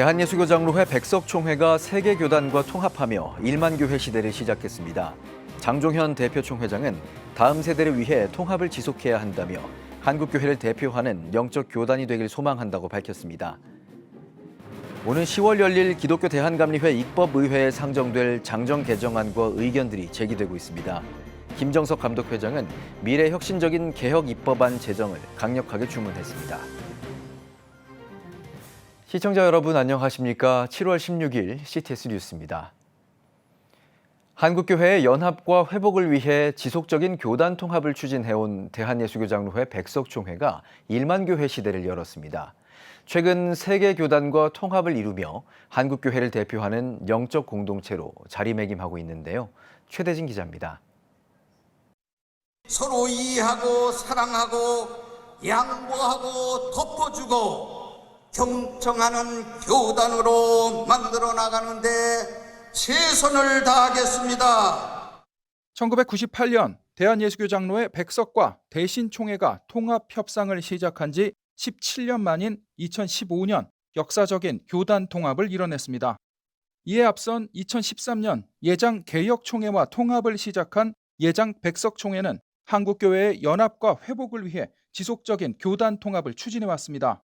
대한예수교장로회 백석총회가 세계교단과 통합하며 1만 교회 시대를 시작했습니다. 장종현 대표 총회장은 다음 세대를 위해 통합을 지속해야 한다며 한국교회를 대표하는 영적 교단이 되길 소망한다고 밝혔습니다. 오는 10월 열릴 기독교 대한감리회 입법의회에 상정될 장정 개정안과 의견들이 제기되고 있습니다. 김정석 감독회장은 미래 혁신적인 개혁 입법안 제정을 강력하게 주문했습니다. 시청자 여러분 안녕하십니까? 7월 16일 CTS 뉴스입니다. 한국교회의 연합과 회복을 위해 지속적인 교단 통합을 추진해온 대한예수교장로회 백석총회가 1만 교회 시대를 열었습니다. 최근 세계 교단과 통합을 이루며 한국교회를 대표하는 영적 공동체로 자리매김하고 있는데요. 최대진 기자입니다. 서로 이해하고 사랑하고 양보하고 덮어주고 경청하는 교단으로 만들어 나가는데 최선을 다하겠습니다. 1998년 대한예수교 장로회 백석과 대신총회가 통합 협상을 시작한 지 17년 만인 2015년 역사적인 교단 통합을 이뤄냈습니다. 이에 앞선 2013년 예장 개혁총회와 통합을 시작한 예장 백석총회는 한국교회의 연합과 회복을 위해 지속적인 교단 통합을 추진해 왔습니다.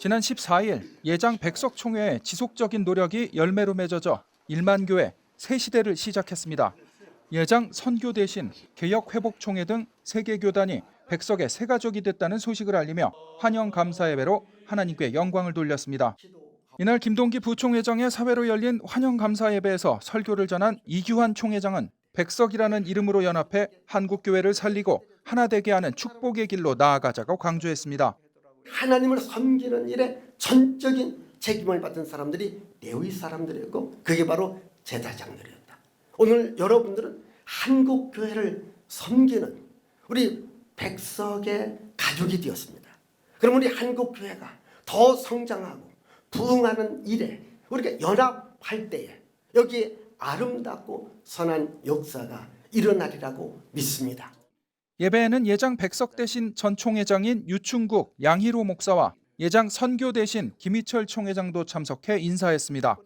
지난 14일 예장 백석 총회의 지속적인 노력이 열매로 맺어져 1만 교회 새 시대를 시작했습니다. 예장 선교 대신 개혁 회복 총회 등 세계 교단이 백석의 새 가족이 됐다는 소식을 알리며 환영 감사 예배로 하나님께 영광을 돌렸습니다. 이날 김동기 부총회장의 사회로 열린 환영 감사 예배에서 설교를 전한 이규환 총회장은 백석이라는 이름으로 연합해 한국 교회를 살리고 하나 되게 하는 축복의 길로 나아가자고 강조했습니다. 하나님을 섬기는 일에 전적인 책임을 받은 사람들이 레위 사람들이었고 그게 바로 제사장들이었다. 오늘 여러분들은 한국 교회를 섬기는 우리 백석의 가족이 되었습니다. 그럼 우리 한국 교회가 더 성장하고 부흥하는 일에 우리가 연합할 때에 여기에 아름답고 선한 역사가 일어나리라고 믿습니다. 예배에는 예장 백석 대신 전 총회장인 유충국 양희로 목사와 예장 선교 대신 김희철 총회장도 참석해 인사했습니다.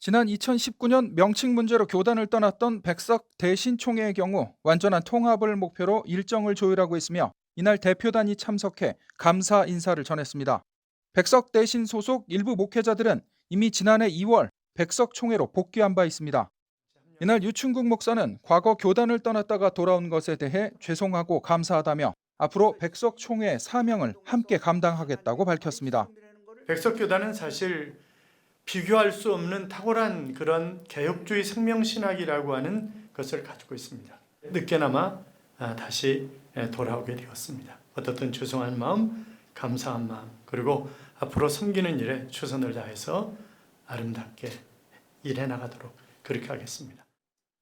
지난 2019년 명칭 문제로 교단을 떠났던 백석 대신 총회의 경우 완전한 통합을 목표로 일정을 조율하고 있으며 이날 대표단이 참석해 감사 인사를 전했습니다. 백석 대신 소속 일부 목회자들은 이미 지난해 2월 백석 총회로 복귀한 바 있습니다. 이날 유충국 목사는 과거 교단을 떠났다가 돌아온 것에 대해 죄송하고 감사하다며 앞으로 백석 총회 사명을 함께 감당하겠다고 밝혔습니다. 백석 교단은 사실 비교할 수 없는 탁월한 그런 개혁주의 생명신학이라고 하는 것을 가지고 있습니다. 늦게나마 아, 다시 돌아오게 되었습니다. 어떻든 죄송한 마음, 감사한 마음, 그리고 앞으로 섬기는 일에 최선을 다해서 아름답게 일해 나가도록 그렇게 하겠습니다.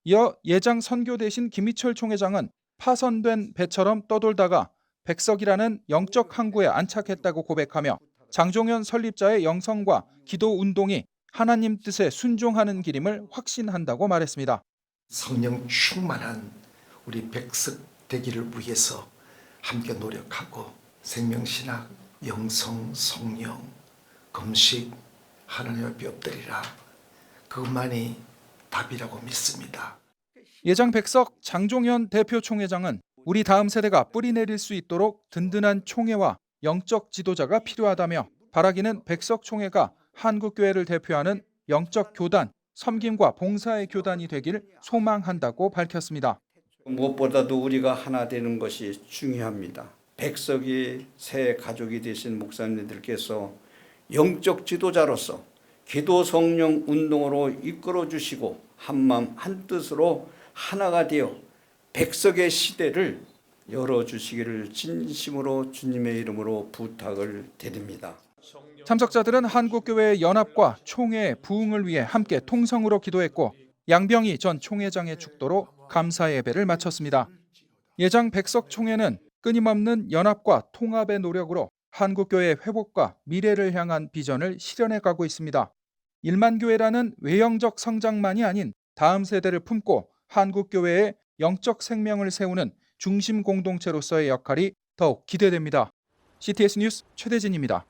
이어 예장 선교 대신 김희철 총회장은 파선된 배처럼 떠돌다가 백석이라는 영적 항구에 안착했다고 고백하며 장종현 설립자의 영성과 기도 운동이 하나님 뜻에 순종하는 길임을 확신한다고 말했습니다. 성령 충만한 우리 백석 되기를 위해서 함께 노력하고 생명신학, 영성, 성령, 금식 하나님 앞에 엎드리라 그것만이 답이라고 믿습니다. 예장 백석 장종현 대표 총회장은 우리 다음 세대가 뿌리 내릴 수 있도록 든든한 총회와 영적 지도자가 필요하다며 바라기는 백석 총회가 한국 교회를 대표하는 영적 교단, 섬김과 봉사의 교단이 되길 소망한다고 밝혔습니다. 무엇보다도 우리가 하나 되는 것이 중요합니다. 백석이 새 가족이 되신 목사님들께서 영적 지도자로서 기도 성령 운동으로 이끌어 주시고 한마음 한뜻으로 하나가 되어 백석의 시대를 열어 주시기를 진심으로 주님의 이름으로 부탁을 드립니다. 참석자들은 한국교회의 연합과 총회의 부흥을 위해 함께 통성으로 기도했고 양병희 전 총회장의 축도로 감사 예배를 마쳤습니다. 예장 백석 총회는 끊임없는 연합과 통합의 노력으로 한국교회의 회복과 미래를 향한 비전을 실현해 가고 있습니다. 1만 교회라는 외형적 성장만이 아닌 다음 세대를 품고 한국 교회의 영적 생명을 세우는 중심 공동체로서의 역할이 더욱 기대됩니다. CTS 뉴스 최대진입니다.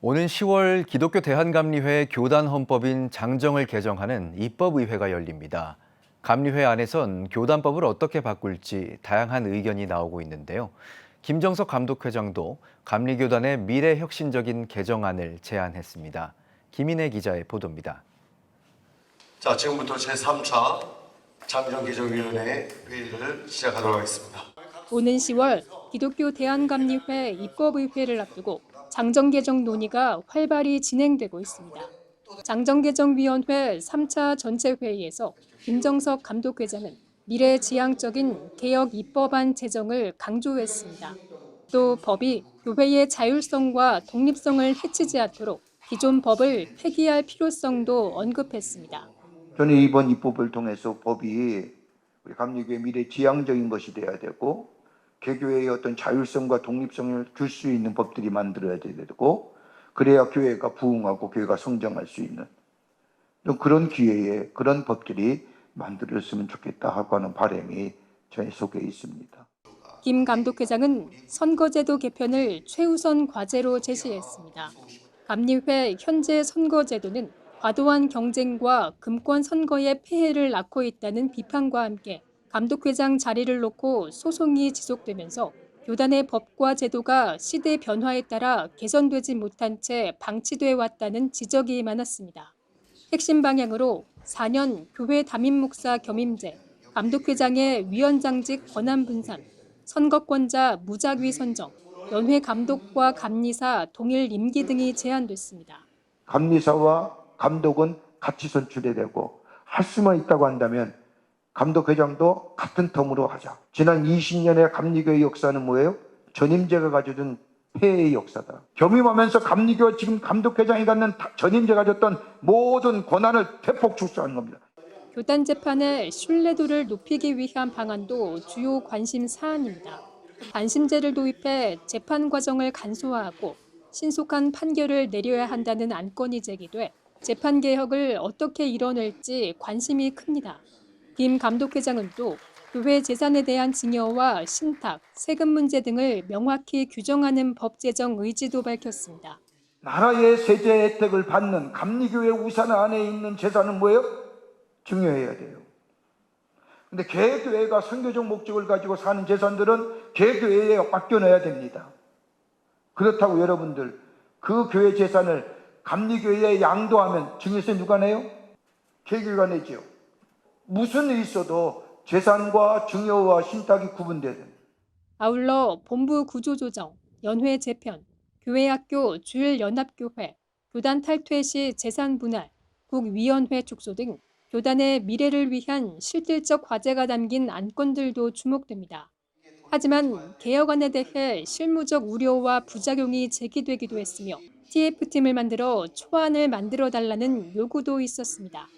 오는 10월 기독교 대한감리회 교단 헌법인 장정을 개정하는 입법의회가 열립니다. 감리회 안에선 교단법을 어떻게 바꿀지 다양한 의견이 나오고 있는데요. 김정석 감독회장도 감리교단의 미래 혁신적인 개정안을 제안했습니다. 김인혜 기자의 보도입니다. 자, 지금부터 제3차 장정개정위원회 회의를 시작하도록 하겠습니다. 오는 10월 기독교 대한감리회 입법의회를 앞두고 장정개정 논의가 활발히 진행되고 있습니다. 장정개정위원회 3차 전체 회의에서 김정석 감독회장은 미래지향적인 개혁 입법안 제정을 강조했습니다. 또 법이 교회의 자율성과 독립성을 해치지 않도록 기존 법을 폐기할 필요성도 언급했습니다. 저는 이번 입법을 통해서 법이 우리 감리교의 미래 지향적인 것이 돼야 되고 개교회의 어떤 자율성과 독립성을 줄 수 있는 법들이 만들어야 되고 그래야 교회가 부흥하고 교회가 성장할 수 있는 좀 그런 기회에 그런 법들이 만들어졌으면 좋겠다 하고 하는 바람이 저희 속에 있습니다. 김 감독회장은 선거제도 개편을 최우선 과제로 제시했습니다. 감리회 현재 선거제도는 과도한 경쟁과 금권 선거의 폐해를 낳고 있다는 비판과 함께 감독회장 자리를 놓고 소송이 지속되면서 교단의 법과 제도가 시대 변화에 따라 개선되지 못한 채 방치돼 왔다는 지적이 많았습니다. 핵심 방향으로 4년 교회 담임 목사 겸임제, 감독회장의 위원장직 권한 분산, 선거권자 무작위 선정, 연회 감독과 감리사 동일 임기 등이 제안됐습니다. 감리사와 감독은 같이 선출해야 되고 할 수만 있다고 한다면 감독회장도 같은 텀으로 하자. 지난 20년의 감리교의 역사는 뭐예요? 전임제가 가져준 폐해의 역사다. 겸임하면서 감리교 지금 감독회장이 갖는 다- 전임제 가졌던 모든 권한을 대폭 축소하는 겁니다. 교단 재판의 신뢰도를 높이기 위한 방안도 주요 관심 사안입니다. 반심제를 도입해 재판 과정을 간소화하고 신속한 판결을 내려야 한다는 안건이 제기돼 재판 개혁을 어떻게 이뤄낼지 관심이 큽니다. 김 감독회장은 또 교회 재산에 대한 증여와 신탁, 세금 문제 등을 명확히 규정하는 법 제정 의지도 밝혔습니다. 나라의 세제 혜택을 받는 감리교회 우산 안에 있는 재산은 뭐예요? 중요해야 돼요. 근데 개교회가 선교적 목적을 가지고 사는 재산들은 개교회에 맡겨놔야 됩니다. 그렇다고 여러분들 그 교회 재산을 감리교회에 양도하면 증여세 누가 내요? 개교회가 내지요. 무슨 일 있어도 재산과 증여와 신탁이 됩니다. 아울러 본부 구조조정, 연회 재편, 교회학교 주일연합교회, 교단 탈퇴 시 재산 분할, 국위원회 축소 등 교단의 미래를 위한 실질적 과제가 담긴 안건들도 주목됩니다. 하지만 개혁안에 대해 실무적 우려와 부작용이 제기되기도 했으며 TF팀을 만들어 초안을 만들어 달라는 요구도 있었습니다.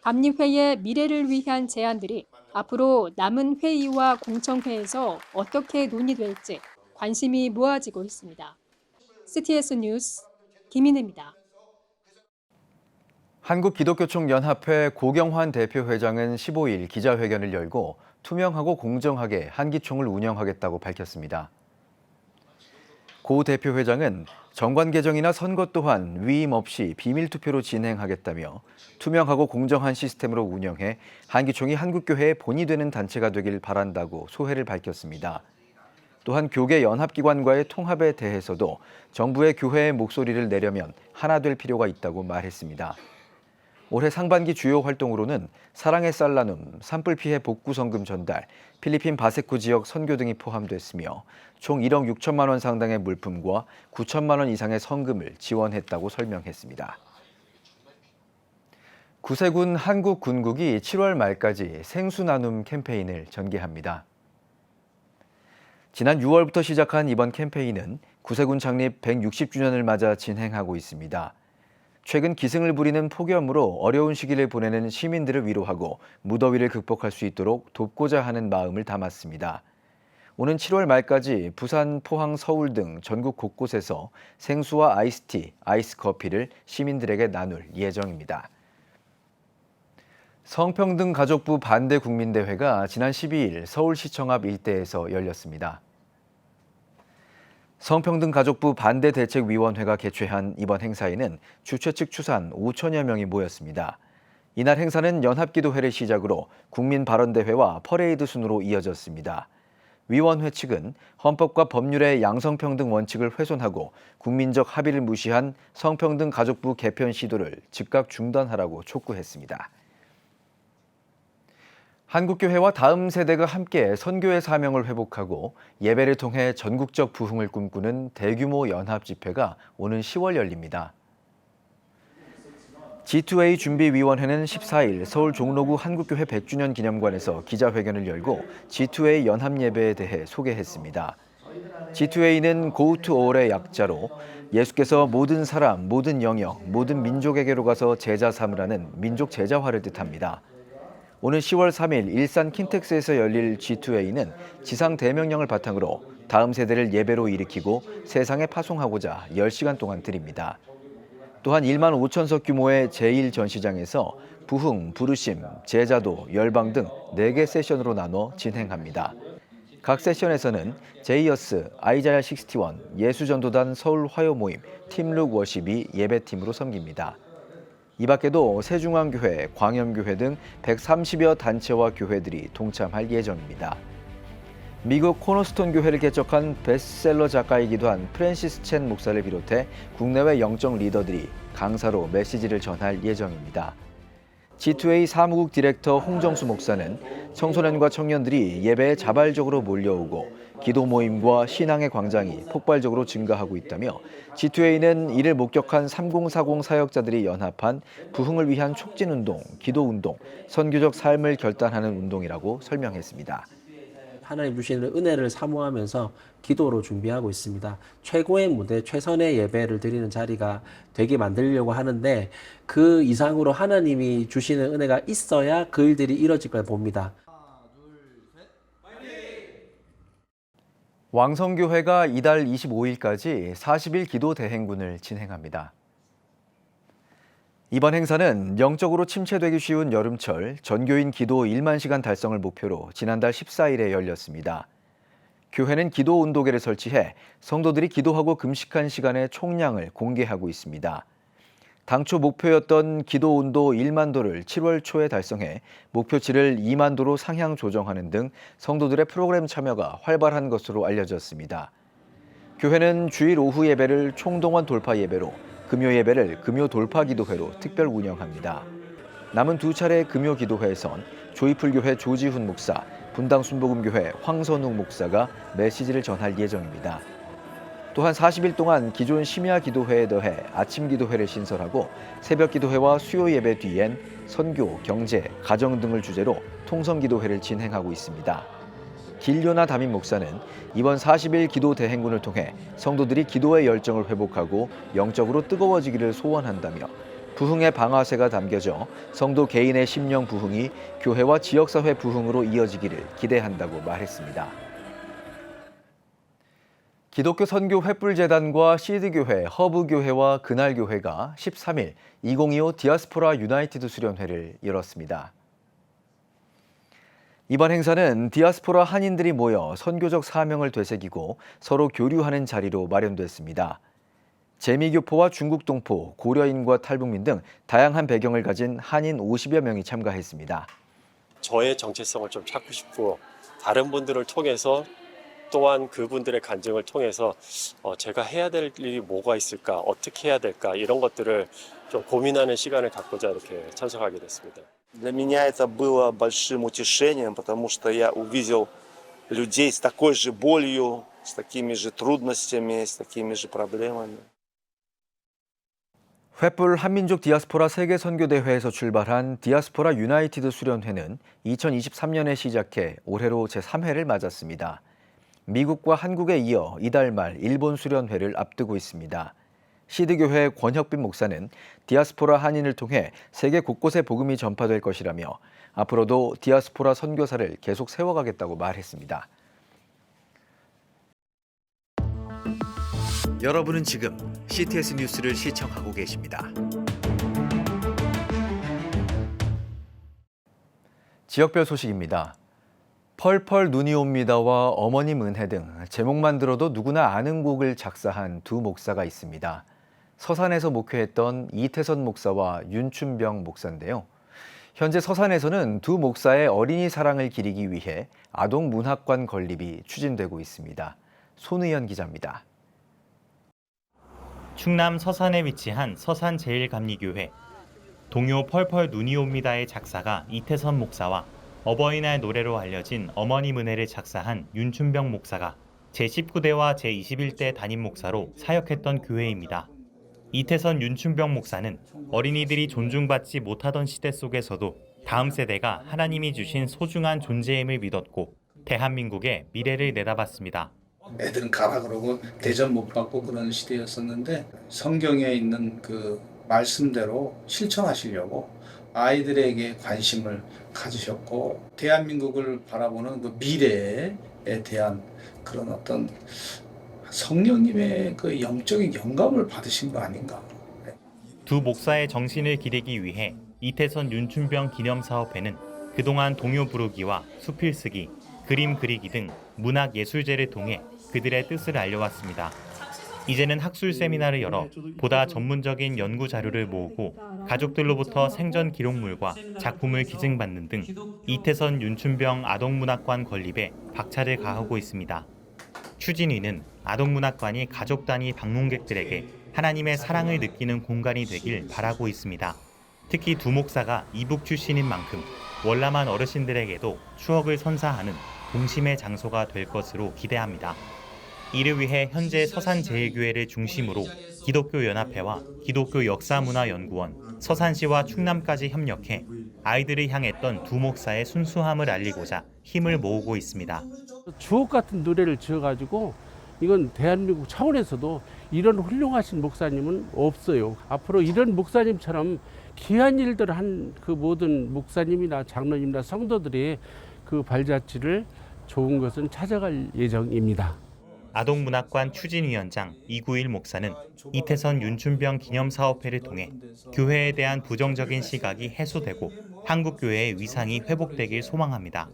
감리회의 미래를 위한 제안들이 앞으로 남은 회의와 공청회에서 어떻게 논의될지 관심이 모아지고 있습니다. CTS 뉴스 김인혜입니다. 한국기독교총연합회 고경환 대표회장은 15일 기자회견을 열고 투명하고 공정하게 한기총을 운영하겠다고 밝혔습니다. 고 대표 회장은 정관 개정이나 선거 또한 위임 없이 비밀 투표로 진행하겠다며 투명하고 공정한 시스템으로 운영해 한기총이 한국교회의 본이 되는 단체가 되길 바란다고 소회를 밝혔습니다. 또한 교계 연합기관과의 통합에 대해서도 정부의 교회의 목소리를 내려면 하나 될 필요가 있다고 말했습니다. 올해 상반기 주요 활동으로는 사랑의 쌀 나눔, 산불 피해 복구 성금 전달, 필리핀 바세쿠 지역 선교 등이 포함됐으며 총 1억 6천만 원 상당의 물품과 9천만 원 이상의 성금을 지원했다고 설명했습니다. 구세군 한국군국이 7월 말까지 생수 나눔 캠페인을 전개합니다. 지난 6월부터 시작한 이번 캠페인은 구세군 창립 160주년을 맞아 진행하고 있습니다. 최근 기승을 부리는 폭염으로 어려운 시기를 보내는 시민들을 위로하고 무더위를 극복할 수 있도록 돕고자 하는 마음을 담았습니다. 오는 7월 말까지 부산, 포항, 서울 등 전국 곳곳에서 생수와 아이스티, 아이스 커피를 시민들에게 나눌 예정입니다. 성평등 가족부 반대 국민대회가 지난 12일 서울시청 앞 일대에서 열렸습니다. 성평등가족부 반대대책위원회가 개최한 이번 행사에는 주최 측 추산 5천여 명이 모였습니다. 이날 행사는 연합기도회를 시작으로 국민발언대회와 퍼레이드 순으로 이어졌습니다. 위원회 측은 헌법과 법률의 양성평등 원칙을 훼손하고 국민적 합의를 무시한 성평등 가족부 개편 시도를 즉각 중단하라고 촉구했습니다. 한국교회와 다음 세대가 함께 선교의 사명을 회복하고 예배를 통해 전국적 부흥을 꿈꾸는 대규모 연합 집회가 오는 10월 열립니다. G2A 준비위원회는 14일 서울 종로구 한국교회 100주년 기념관에서 기자회견을 열고 G2A 연합 예배에 대해 소개했습니다. G2A는 Go to All의 약자로 예수께서 모든 사람, 모든 영역, 모든 민족에게로 가서 제자 삼으라는 민족 제자화를 뜻합니다. 오는 10월 3일 일산 킨텍스에서 열릴 G2A는 지상 대명령을 바탕으로 다음 세대를 예배로 일으키고 세상에 파송하고자 10시간 동안 드립니다. 또한 1만 5천석 규모의 제1전시장에서 부흥, 부르심, 제자도, 열방 등 4개 세션으로 나눠 진행합니다. 각 세션에서는 제이어스, 아이자야 61, 예수전도단 서울 화요 모임, 팀룩 워십이 예배팀으로 섬깁니다. 이 밖에도 세중앙교회, 광염교회 등 130여 단체와 교회들이 동참할 예정입니다. 미국 코너스톤 교회를 개척한 베스트셀러 작가이기도 한 프랜시스 첸 목사를 비롯해 국내외 영적 리더들이 강사로 메시지를 전할 예정입니다. G2A 사무국 디렉터 홍정수 목사는 청소년과 청년들이 예배에 자발적으로 몰려오고 기도 모임과 신앙의 광장이 폭발적으로 증가하고 있다며 G2A는 이를 목격한 3040 사역자들이 연합한 부흥을 위한 촉진 운동, 기도 운동, 선교적 삶을 결단하는 운동이라고 설명했습니다. 하나님 주시는 은혜를 사모하면서 기도로 준비하고 있습니다. 최고의 무대, 최선의 예배를 드리는 자리가 되게 만들려고 하는데 그 이상으로 하나님이 주시는 은혜가 있어야 그 일들이 이뤄질 걸 봅니다. 왕성교회가 이달 25일까지 40일 기도 대행군을 진행합니다. 이번 행사는 영적으로 침체되기 쉬운 여름철 전교인 기도 1만 시간 달성을 목표로 지난달 14일에 열렸습니다. 교회는 기도 온도계를 설치해 성도들이 기도하고 금식한 시간의 총량을 공개하고 있습니다. 당초 목표였던 기도 온도 1만 도를 7월 초에 달성해 목표치를 2만 도로 상향 조정하는 등 성도들의 프로그램 참여가 활발한 것으로 알려졌습니다. 교회는 주일 오후 예배를 총동원 돌파 예배로 금요 예배를 금요 돌파 기도회로 특별 운영합니다. 남은 두 차례 금요 기도회에선 조이풀교회 조지훈 목사, 분당 순복음교회 황선웅 목사가 메시지를 전할 예정입니다. 또한 40일 동안 기존 심야 기도회에 더해 아침 기도회를 신설하고 새벽 기도회와 수요 예배 뒤엔 선교, 경제, 가정 등을 주제로 통성 기도회를 진행하고 있습니다. 길료나 담임 목사는 이번 40일 기도 대행군을 통해 성도들이 기도의 열정을 회복하고 영적으로 뜨거워지기를 소원한다며 부흥의 방아쇠가 담겨져 성도 개인의 심령 부흥이 교회와 지역사회 부흥으로 이어지기를 기대한다고 말했습니다. 기독교 선교 횃불재단과 시드교회, 허브교회와 그날교회가 13일 2025 디아스포라 유나이티드 수련회를 열었습니다. 이번 행사는 디아스포라 한인들이 모여 선교적 사명을 되새기고 서로 교류하는 자리로 마련됐습니다. 재미교포와 중국 동포, 고려인과 탈북민 등 다양한 배경을 가진 한인 50여 명이 참가했습니다. 저의 정체성을 좀 찾고 싶고 다른 분들을 통해서 또한 그분들의 간증을 통해서 어, 제가 해야 될 일이 뭐가 있을까, 어떻게 해야 될까 이런 것들을 좀 고민하는 시간을 갖고자 이렇게 참석하게 됐습니다. Для меня это было большим утешением, потому что я увидел людей с такой же болью, с такими же трудностями, с такими же проблемами. 횃불 한민족 디아스포라 세계 선교 대회에서 출발한 디아스포라 유나이티드 수련회는 2023년에 시작해 올해로 제3회를 맞았습니다. 미국과 한국에 이어 이달 말 일본 수련회를 앞두고 있습니다. 시드교회 권혁빈 목사는 디아스포라 한인을 통해 세계 곳곳에 복음이 전파될 것이라며 앞으로도 디아스포라 선교사를 계속 세워가겠다고 말했습니다. 여러분은 지금 CTS 뉴스를 시청하고 계십니다. 지역별 소식입니다. 펄펄 눈이 옵니다와 어머님 은혜 등 제목만 들어도 누구나 아는 곡을 작사한 두 목사가 있습니다. 서산에서 목회했던 이태선 목사와 윤춘병 목사인데요. 현재 서산에서는 두 목사의 어린이 사랑을 기리기 위해 아동 문학관 건립이 추진되고 있습니다. 손의연 기자입니다. 충남 서산에 위치한 서산 제일감리교회 동요 펄펄 눈이 옵니다의 작사가 이태선 목사와 어버이날 노래로 알려진 어머니 은혜를 작사한 윤춘병 목사가 제19대와 제21대 담임 목사로 사역했던 교회입니다. 이태선 윤춘병 목사는 어린이들이 존중받지 못하던 시대 속에서도 다음 세대가 하나님이 주신 소중한 존재임을 믿었고 대한민국의 미래를 내다봤습니다. 애들은 가라 그러고 대접 못 받고 그런 시대였었는데 성경에 있는 그 말씀대로 실천하시려고 아이들에게 관심을 가지셨고 대한민국을 바라보는 그 미래에 대한 그런 어떤 성령님의 그 영적인 영감을 받으신 거 아닌가. 두 목사의 정신을 기리기 위해 이태선 윤춘병 기념 사업회는 그동안 동요 부르기와 수필 쓰기, 그림 그리기 등 문학 예술제를 통해 그들의 뜻을 알려왔습니다. 이제는 학술 세미나를 열어 보다 전문적인 연구 자료를 모으고 가족들로부터 생전 기록물과 작품을 기증받는 등 이태선 윤춘병 아동문학관 건립에 박차를 가하고 있습니다. 추진위는 아동문학관이 가족 단위 방문객들에게 하나님의 사랑을 느끼는 공간이 되길 바라고 있습니다. 특히 두 목사가 이북 출신인 만큼 월남한 어르신들에게도 추억을 선사하는 동심의 장소가 될 것으로 기대합니다. 이를 위해 현재 서산제일교회를 중심으로 기독교연합회와 기독교역사문화연구원, 서산시와 충남까지 협력해 아이들을 향했던 두 목사의 순수함을 알리고자 힘을 모으고 있습니다. 주옥 같은 노래를 지어가지고 이건 대한민국 차원에서도 이런 훌륭하신 목사님은 없어요. 앞으로 이런 목사님처럼 귀한 일들 한 그 모든 목사님이나 장로님이나 성도들이 그 발자취를 좋은 것은 찾아갈 예정입니다. 아동문학관 추진위원장 이구일 목사는 이태선 윤춘병 기념사업회를 통해 교회에 대한 부정적인 시각이 해소되고 한국교회의 위상이 회복되길 소망합니다.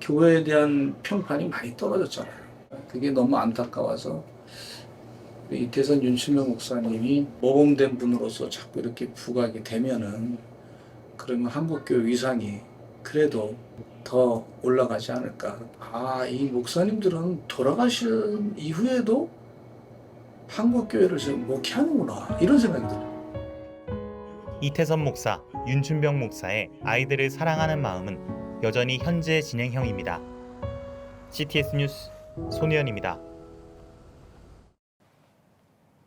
교회에 대한 평판이 많이 떨어졌잖아요. 그게 너무 안타까워서 이태선 윤신명 목사님이 모범된 분으로서 자꾸 이렇게 부각이 되면은 그러면 한국교회 위상이 그래도 더 올라가지 않을까. 아, 이 목사님들은 돌아가신 이후에도 한국교회를 지금 목회하는구나. 이런 생각이 들어요. 이태선 목사, 윤춘병 목사의 아이들을 사랑하는 마음은 여전히 현재 진행형입니다. CTS 뉴스 손혜연입니다.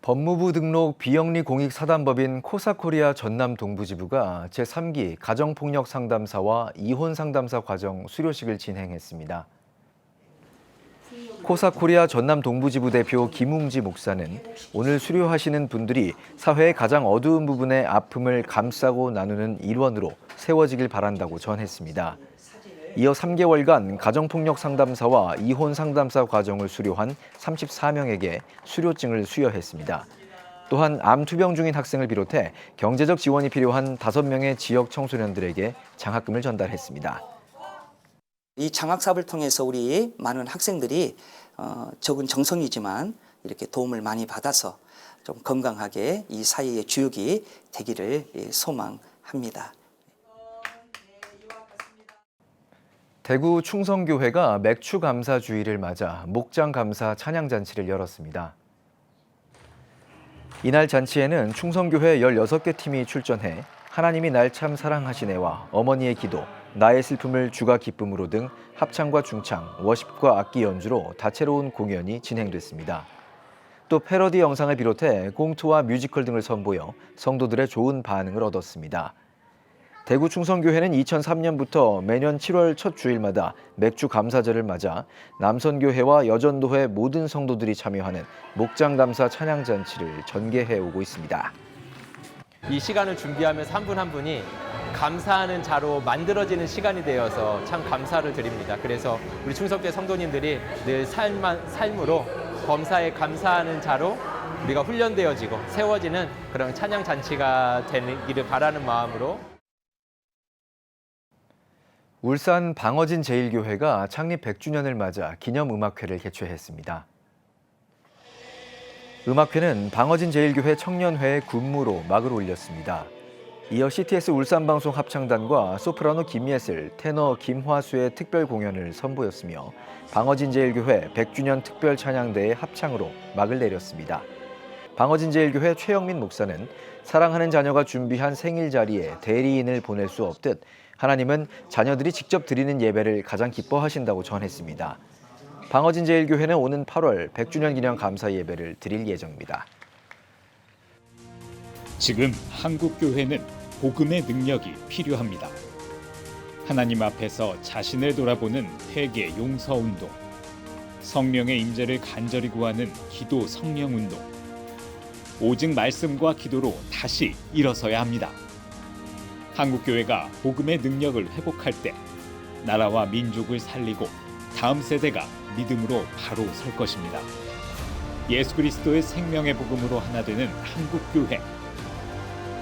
법무부 등록 비영리 공익 사단법인 코사코리아 전남 동부지부가 제3기 가정폭력 상담사와 이혼 상담사 과정 수료식을 진행했습니다. 코사코리아 전남 동부지부 대표 김웅지 목사는 오늘 수료하시는 분들이 사회의 가장 어두운 부분의 아픔을 감싸고 나누는 일원으로 세워지길 바란다고 전했습니다. 이어 3개월간 가정폭력 상담사와 이혼 상담사 과정을 수료한 34명에게 수료증을 수여했습니다. 또한 암 투병 중인 학생을 비롯해 경제적 지원이 필요한 5명의 지역 청소년들에게 장학금을 전달했습니다. 이 장학 사업을 통해서 우리 많은 학생들이 어, 적은 정성이지만 이렇게 도움을 많이 받아서 좀 건강하게 이 사회의 주역이 되기를 예, 소망합니다. 대구 충성교회가 맥주 감사 주의를 맞아 목장 감사 찬양 잔치를 열었습니다. 이날 잔치에는 충성교회 16개 팀이 출전해 하나님이 날 참 사랑하시네와 어머니의 기도, 나의 슬픔을 주가 기쁨으로 등 합창과 중창, 워십과 악기 연주로 다채로운 공연이 진행됐습니다. 또 패러디 영상을 비롯해 공투와 뮤지컬 등을 선보여 성도들의 좋은 반응을 얻었습니다. 대구 충성교회는 2003년부터 매년 7월 첫 주일마다 맥주 감사절을 맞아 남선교회와 여전도회 모든 성도들이 참여하는 목장 감사 찬양 잔치를 전개해 오고 있습니다. 이 시간을 준비하면서 한 분 한 분이 감사하는 자로 만들어지는 시간이 되어서 참 감사를 드립니다. 그래서 우리 충성교회 성도님들이 늘 삶만, 삶으로 범사에 감사하는 자로 우리가 훈련되어지고 세워지는 그런 찬양 잔치가 되기를 바라는 마음으로 울산 방어진 제일교회가 창립 100주년을 맞아 기념 음악회를 개최했습니다. 음악회는 방어진 제일교회 청년회의 군무로 막을 올렸습니다. 이어 CTS 울산방송 합창단과 소프라노 김예슬, 테너 김화수의 특별 공연을 선보였으며 방어진 제일교회 100주년 특별 찬양대의 합창으로 막을 내렸습니다. 방어진 제일교회 최영민 목사는 사랑하는 자녀가 준비한 생일 자리에 대리인을 보낼 수 없듯 하나님은 자녀들이 직접 드리는 예배를 가장 기뻐하신다고 전했습니다. 방어진 제일교회는 오는 8월 100주년 기념 감사 예배를 드릴 예정입니다. 지금 한국 교회는 복음의 능력이 필요합니다. 하나님 앞에서 자신을 돌아보는 회개 용서 운동, 성령의 임재를 간절히 구하는 기도 성령 운동, 오직 말씀과 기도로 다시 일어서야 합니다. 한국 교회가 복음의 능력을 회복할 때 나라와 민족을 살리고 다음 세대가 믿음으로 바로 설 것입니다. 예수 그리스도의 생명의 복음으로 하나 되는 한국 교회.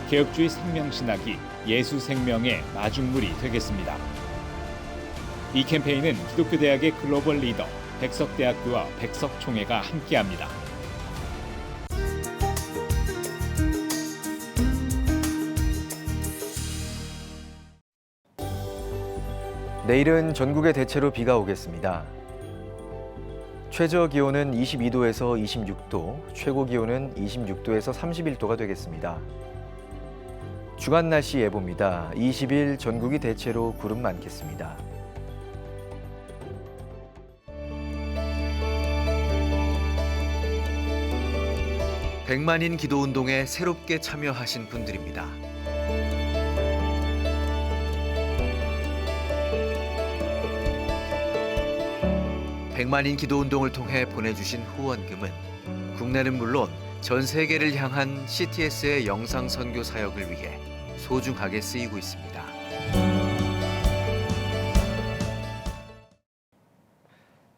개혁주의 생명신학이 예수 생명의 마중물이 되겠습니다. 이 캠페인은 기독교 대학의 글로벌 리더 백석대학교와 백석총회가 함께합니다. 내일은 전국에 대체로 비가 오겠습니다. 최저 기온은 22도에서 26도, 최고 기온은 26도에서 31도가 되겠습니다. 주간 날씨 예보입니다. 20일 전국이 대체로 구름 많겠습니다. 백만인 기도 운동에 새롭게 참여하신 분들입니다. 백만인 기도 운동을 통해 보내주신 후원금은 국내는 물론 전 세계를 향한 CTS의 영상 선교 사역을 위해 소중하게 쓰이고 있습니다.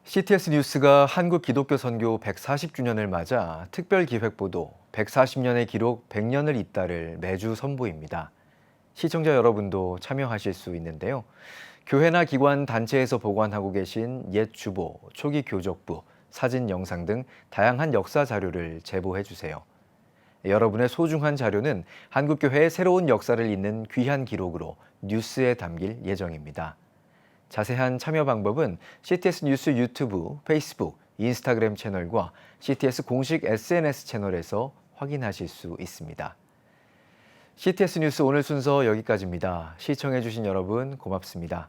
CTS 뉴스가 한국 기독교 선교 140주년을 맞아 특별 기획 보도 140년의 기록 100년을 잇다를 매주 선보입니다. 시청자 여러분도 참여하실 수 있는데요. 교회나 기관 단체에서 보관하고 계신 옛 주보, 초기 교적부, 사진, 영상 등 다양한 역사 자료를 제보해 주세요. 여러분의 소중한 자료는 한국교회의 새로운 역사를 잇는 귀한 기록으로 뉴스에 담길 예정입니다. 자세한 참여 방법은 CTS 뉴스 유튜브, 페이스북, 인스타그램 채널과 CTS 공식 SNS 채널에서 확인하실 수 있습니다. CTS 뉴스 오늘 순서 여기까지입니다. 시청해주신 여러분 고맙습니다.